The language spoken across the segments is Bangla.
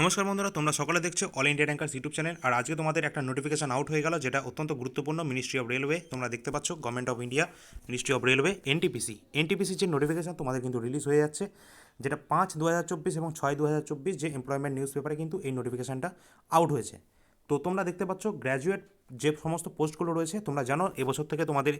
নমস্কার বন্ধুরা, তোমরা সকলে দেখছ all India rankers YouTube channel আর আজকে তোমাদের একটা নোটিফিকেশন আউট হয়ে গেল যেটা অত্যন্ত গুরুত্বপূর্ণ মিনিস্ট্রি অফ রেলওয়ে তোমরা দেখতে পাচ্ছ government of India ministry of railway NTPC এনটিপিসির যে নোটিফিকেশন তোমাদের কিন্তু রিলিজ হয়ে যাচ্ছে, যেটা পাঁচ দু এবং ছয় দু যে এমপ্লয়মেন্ট নিউজ পেপারে কিন্তু এই নোটিফিকেশনটা আউট হয়েছে। তো তোমরা দেখতে পাচ্ছ গ্র্যাজুয়েট যে সমস্ত পোস্টগুলো রয়েছে, তোমরা জানো এবছর থেকে তোমাদের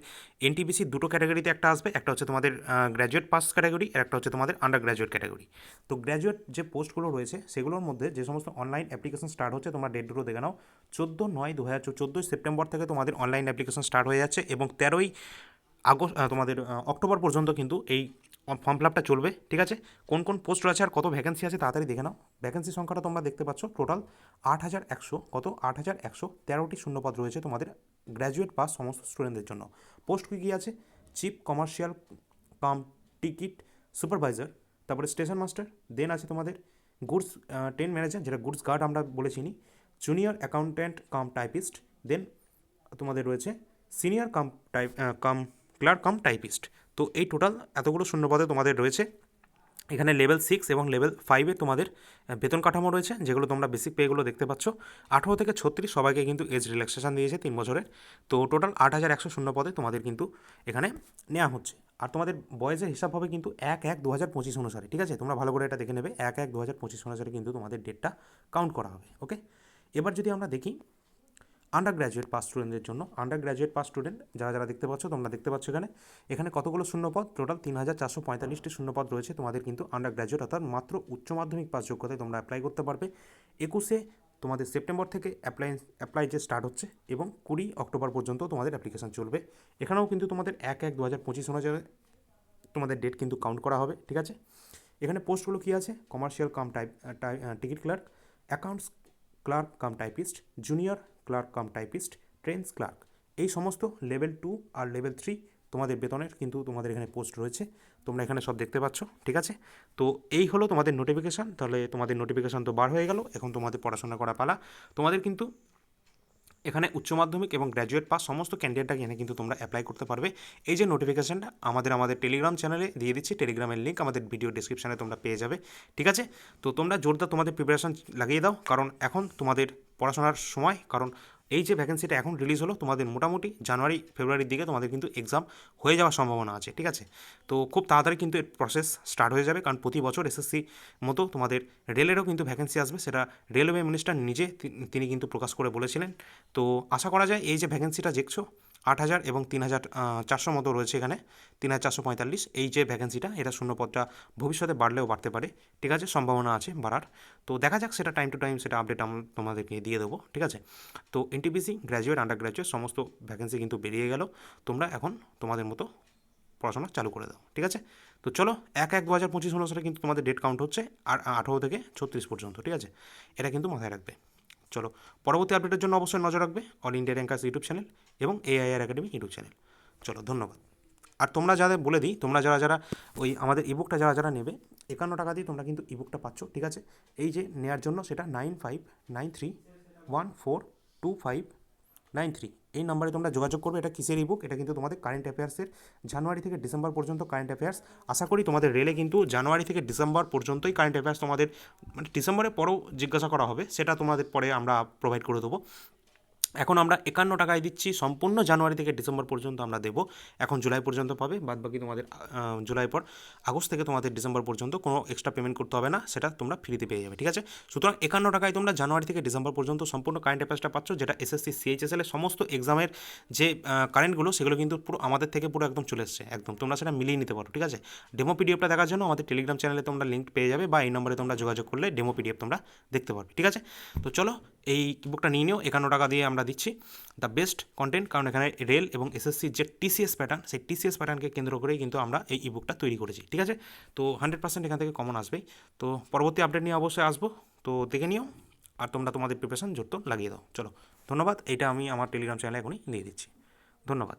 এনটিপিসি দুটো ক্যাটাগরিতে একটা আসবে, একটা হচ্ছে তোমাদের গ্র্যাজুয়েট পাস ক্যাটাগরি আর একটা হচ্ছে তোমাদের আন্ডার গ্র্যাজুয়েট ক্যাটাগরি তো গ্র্যাজুয়েট যে পোস্টগুলো রয়েছে, সেগুলোর মধ্যে যে সমস্ত অনলাইন অ্যাপ্লিকেশন স্টার্ট হচ্ছে, তোমরা ডেট দুটো দেখে নাও। চোদ্দ নয় দু হাজার চোদ্দোই সেপ্টেম্বর থেকে তোমাদের অনলাইন অ্যাপ্লিকেশন স্টার্ট হয়ে যাচ্ছে এবং তেরোই আগস্ট তোমাদের অক্টোবর পর্যন্ত কিন্তু এই ফর্ম ফিল আপটা চলবে, ঠিক আছে? কোন কোন পোস্ট রয়েছে আর কত ভ্যাকেন্সি আছে তাড়াতাড়ি দেখে নাও। ভ্যাকেন্সি সংখ্যাটা তোমরা দেখতে পাচ্ছ টোটাল আট হাজার একশো, কত? আট হাজার একশো, তেরোটি শূন্যপদ রয়েছে তোমাদের গ্র্যাজুয়েট পাস সমস্ত স্টুডেন্টদের জন্য। পোস্ট কী কী আছে? Chief commercial cum ticket supervisor তারপরে স্টেশন মাস্টার দেন আছে তোমাদের গুডস ট্রেন ম্যানেজার যেটা গুডস গার্ড আমরা বলে চিনি junior accountant cum typist then তোমাদের রয়েছে senior cum type cum clerk cum typist তো এই টোটাল এতগুলো শূন্যপদে তোমাদের রয়েছে। এখানে লেভেল সিক্স এবং লেভেল ফাইভে তোমাদের বেতন কাঠামো রয়েছে, যেগুলো তোমরা বেসিক পেগুলো দেখতে পাচ্ছ। আঠেরো থেকে ছত্রিশ সবাইকে কিন্তু এজ রিল্যাক্সেশন দিয়েছে তিন বছরের। তো টোটাল আট হাজার একশো শূন্য পদে তোমাদের কিন্তু এখানে নেওয়া হচ্ছে। আর তোমাদের বয়সের হিসাব হবে কিন্তু এক এক দু হাজার পঁচিশ অনুসারে, ঠিক আছে? তোমরা ভালো করে এটা দেখে নেবে। এক এক দু হাজার পঁচিশ অনুসারে কিন্তু তোমাদের ডেটটা কাউন্ট করা হবে ওকে এবার যদি আমরা দেখি আন্ডার গ্র্যাজুয়েট পাস স্টুডেন্টদের জন্য আন্ডার গ্র্যাজুয়েট পাস স্টুডেন্ট যারা যারা দেখতে পাচ্ছ, তোমরা দেখতে পাচ্ছ এখানে। এখানে কতগুলো শূন্যপদ? টোটাল তিন হাজার চারশো পঁয়তাল্লিশটি শূন্যপদ রয়েছে। তোমাদের কিন্তু আন্ডার গ্র্যাজুয়েট অর্থাৎ মাত্র উচ্চ মাধ্যমিক পাস যোগ্যতায় তোমরা অ্যাপ্লাই করতে পারবে। একুশে তোমাদের সেপ্টেম্বর থেকে অ্যাপ্লাই অ্যাপ্লাই যে স্টার্ট হচ্ছে এবং কুড়ি অক্টোবর পর্যন্ত তোমাদের অ্যাপ্লিকেশন চলবে। এখানেও কিন্তু তোমাদের এক এক দু হাজার পঁচিশ অনুযায়ী তোমাদের ডেট কিন্তু কাউন্ট করা হবে, ঠিক আছে? এখানে পোস্টগুলো কী আছে? Commercial cum type ticket clerk accounts clerk cum typist junior clerk cum typist trains clerk. এই সমস্ত লেভেল টু আর লেভেল থ্রি তোমাদের বেতনের কিন্তু তোমাদের এখানে পোস্ট রয়েছে। তোমরা এখানে সব দেখতে পাচ্ছ, ঠিক আছে? তো এই হলো তোমাদের নোটিফিকেশান তাহলে তোমাদের নোটিফিকেশান তো বার হয়ে গেল, এখন তোমাদের পড়াশোনা করা পালা। তোমাদের কিন্তু এখানে উচ্চ মাধ্যমিক এবং গ্র্যাজুয়েট পাস সমস্ত ক্যান্ডিডেটটা এনে কিন্তু তোমরা অ্যাপ্লাই করতে পারবে। এই যে নোটিফিকেশানটা আমাদের আমাদের টেলিগ্রাম চ্যানেলে দিয়ে দিচ্ছি। টেলিগ্রামের লিঙ্ক আমাদের ভিডিও ডিসক্রিপশানে তোমরা পেয়ে যাবে। ঠিক আছে? তো তোমরা জোরদার তোমাদের প্রিপারেশান লাগিয়ে দাও। কারণ এখন তোমাদের পড়াশোনার সময়। কারণ এই যে ভ্যাকেন্সিটা এখন রিলিজ হলো, তোমাদের মোটামুটি জানুয়ারি, ফেব্রুয়ারির দিকে তোমাদের কিন্তু এক্সাম হয়ে যাওয়ার সম্ভাবনা আছে, ঠিক আছে? তো খুব তাড়াতাড়ি কিন্তু এর প্রসেস স্টার্ট হয়ে যাবে, কারণ প্রতি বছর এসএসসি মতো তোমাদের রেলেরও কিন্তু ভ্যাকেন্সি আসবে, সেটা রেলওয়ে মিনিস্টার নিজে তিনি কিন্তু প্রকাশ করে বলেছিলেন। তো আশা করা যায় এই যে ভ্যাকেন্সিটা দেখছ আট হাজার এবং তিন হাজার চারশো মতো রয়েছে এখানে। তিন হাজার চারশো পঁয়তাল্লিশ। এই যে ভ্যাকেন্সিটা এটা শূন্যপদটা ভবিষ্যতে বাড়লেও বাড়তে পারে। ঠিক আছে, সম্ভাবনা আছে বাড়ার। তো দেখা যাক সেটা টাইম টু টাইম সেটা আপডেট আমরা তোমাদেরকে দিয়ে দেবো। ঠিক আছে? তো এনটিপিসি গ্র্যাজুয়েট আন্ডার গ্র্যাজুয়েট সমস্ত ভ্যাকেন্সি কিন্তু বেরিয়ে গেল। তোমরা এখন তোমাদের মতো পড়াশোনা চালু করে দাও। ঠিক আছে? তো চলো, এক এক দু হাজার পঁচিশ অনুসারে কিন্তু তোমাদের ডেট কাউন্ট হচ্ছে, আর আঠারো থেকে ছত্রিশ পর্যন্ত। ঠিক আছে? এটা কিন্তু মাথায় রাখবে। চলো, পরবর্তী আপডেটের জন্য অবশ্যই নজর রাখবে all India rankers YouTube channel এবং এআইআর একাডেমি ইউটিউব চ্যানেল চলো, ধন্যবাদ। আর তোমরা যাদের বলে দিই, তোমরা যারা যারা ওই আমাদের ইবুকটা যারা যারা নেবে, একান্ন টাকা দিয়ে তোমরা কিন্তু ইবুকটা পাচ্ছ, ঠিক আছে? এই যে নেওয়ার জন্য সেটা nine five nine three one four two five nine three. এই নাম্বারে তোমরা যোগাযোগ করবে, এটা কিসের ইবুক এটা কিন্তু তোমাদের কারেন্ট অ্যাফেয়ার্সের জানুয়ারি থেকে ডিসেম্বর পর্যন্ত কারেন্ট অ্যাফেয়ার্স আশা করি তোমাদের রেলে কিন্তু জানুয়ারি থেকে ডিসেম্বর পর্যন্তই কারেন্ট অ্যাফেয়ার্স তোমাদের মানে ডিসেম্বরের পরেও জিজ্ঞাসা করা হবে, সেটা তোমাদের পরে আমরা প্রোভাইড করে দেবো। এখন আমরা একান্ন টাকায় দিচ্ছি, সম্পূর্ণ জানুয়ারি থেকে ডিসেম্বর পর্যন্ত আমরা দেবো। এখন জুলাই পর্যন্ত পাবে বাদ বাকি তোমাদের জুলাই পর আগস্ট থেকে তোমাদের ডিসেম্বর পর্যন্ত কোনো এক্সট্রা পেমেন্ট করতে হবে না, সেটা তোমরা ফ্রিতে পেয়ে যাবে, ঠিক আছে? সুতরাং একান্ন টাকায় তোমরা জানুয়ারি থেকে ডিসেম্বর পর্যন্ত সম্পূর্ণ কারেন্ট অ্যাফেয়ার্সটা পাচ্ছ, যেটা এসএসসি সিএইচএসএল এর সমস্ত এক্সামের যে কারেন্টগুলো সেগুলো কিন্তু পুরো আমাদের থেকে পুরো একদম চলে এসছে, একদম। তোমরা সেটা মিলিয়ে নিতে পারো, ঠিক আছে? ডেমো পিডিএফটা দেখার জন্য আমাদের টেলিগ্রাম চ্যানেলে তোমরা লিঙ্ক পেয়ে যাবে, বা এই নম্বরে তোমরা যোগাযোগ করলে ডেমো পিডিএফ তোমরা দেখতে পারবে, ঠিক আছে? তো চলো এই বুকটা নিয়ে নিও, একান্ন টাকা দিয়ে আমরা দিচ্ছি দ্য বেস্ট কন্টেন্ট কারণ এখানে রেল এবং এসএসসির যে টিসিএস প্যাটার্ন সেই টিসিএস প্যাটার্নকে কেন্দ্র করেই কিন্তু আমরা এই বুকটা তৈরি করেছি, ঠিক আছে? তো হান্ড্রেড পার্সেন্ট এখান থেকে কমন আসবেই। তো পরবর্তী আপডেট নিয়ে অবশ্যই আসব। তো দেখে নিও, আর তোমরা তোমাদের প্রিপারেশন জোর লাগিয়ে দাও। চলো, ধন্যবাদ। এটা আমি আমার টেলিগ্রাম চ্যানেলে এখনই দিয়ে দিচ্ছি। ধন্যবাদ।